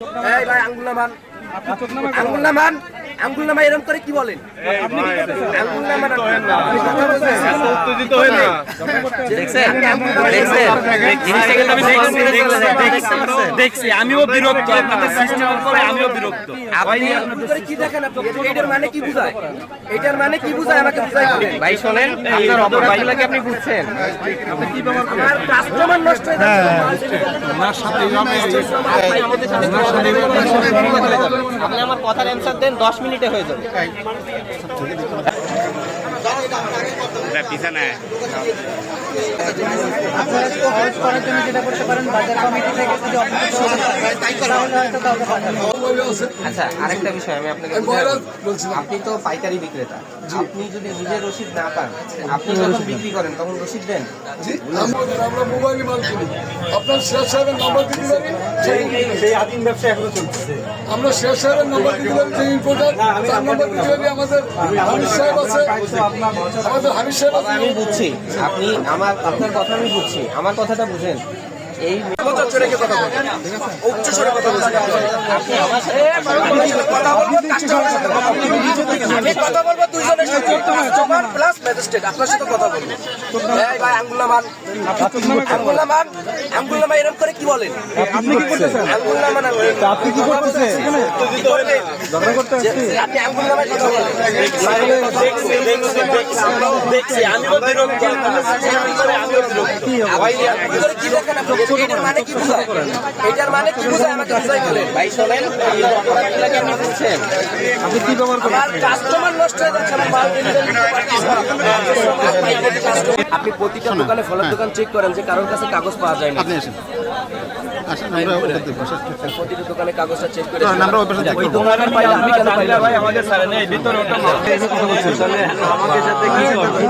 এই ভাই আঙ্গুল নামান। আঙ্গুল নামান আঙ্গুল নামা এরকম করে কি বলেন? আঙ্গুল নামান? দেখছেন? দেখছেন? দেখছি আমিও বিরক্ত আপনাদের সিস্টেমের পরে আমিও বিরক্ত। আপনি কি দেখেন আপনি? এটার মানে কি বুঝায়? এটার মানে কি বুঝায়? আমাকে বুঝাই ভাই শোনেন আপনার অপরাধগুলো কি? আপনি বুঝছেন? আমার কাস্টমার নষ্ট হয়ে যাচ্ছে। আপনি আমার কথার অ্যান্সার দেন দশ মিনিটে হয়ে যাবে। করার জন্য যেটা করতে পারেন বাজার কমিটি থেকে যদি আচ্ছা আরেকটা বিষয় আমি আপনাকে। আপনি তো পাইকারি বিক্রেতা। আপনি যদি নিজে রসিদ না পান আপনি যখন বিক্রি করেন তখন রসিদ দেন? আমরা আমরা মোবাইলে মাল কিনি। আপনার শেষ সাহেবের নাম্বার দিতে পারি সেই আদিম ব্যবসা এখনও আমরা শেষ সাহেবের নাম্বার দিতে পারি যে ইম্পোর্টার তার নাম্বার দিতে পারি আমাদের হানিস সাহেব আছে আমাদের হানিস সাহেব আছে। আমি বুঝছি। আপনি আমার আপনার কথা আমি বুঝছি। আমার কথাটা বুঝেন। এই কথা বলব। আমি দুইজনের সাথে। প্লাস ম্যাজিস্ট্রেট আপনার সাথে কথা বলব। ভাই এরকম করে কি বলেন? আপনি কি করতেছেন? আঙ্গুল আপনি কি করতেছেন? এখানে ঝগড়া করতে আপনি আঙ্গুল কথা বলেন। দেখছি বিরক্ত। আপনাদের এটার মানে কি বুঝায়? এটার কি বুঝায়? আমাকে বুঝাই বলেন। ভাই শোনেন আপনার অপরাধগুলো কি আপনি কি ব্যবহার করেন? আমার কাস্টমার নষ্ট হয়ে যাচ্ছে আমার মাল ডেলিভারি দিতে পারতেছি না। আপনি প্রতিটা দোকানে ফলের দোকান চেক করেন যে কারোর কাছে কাগজ পাওয়া যায় না। আপনি আসেন। প্রতিটা দোকানে কাগজটা চেক করে আমরা ওই পাশে check ওই দোকানের পাইলে আমি কেন পাইলাম ভাই আমাদের স্যার নেই ভিতরে ওটা আমাদের সাথে কি করবে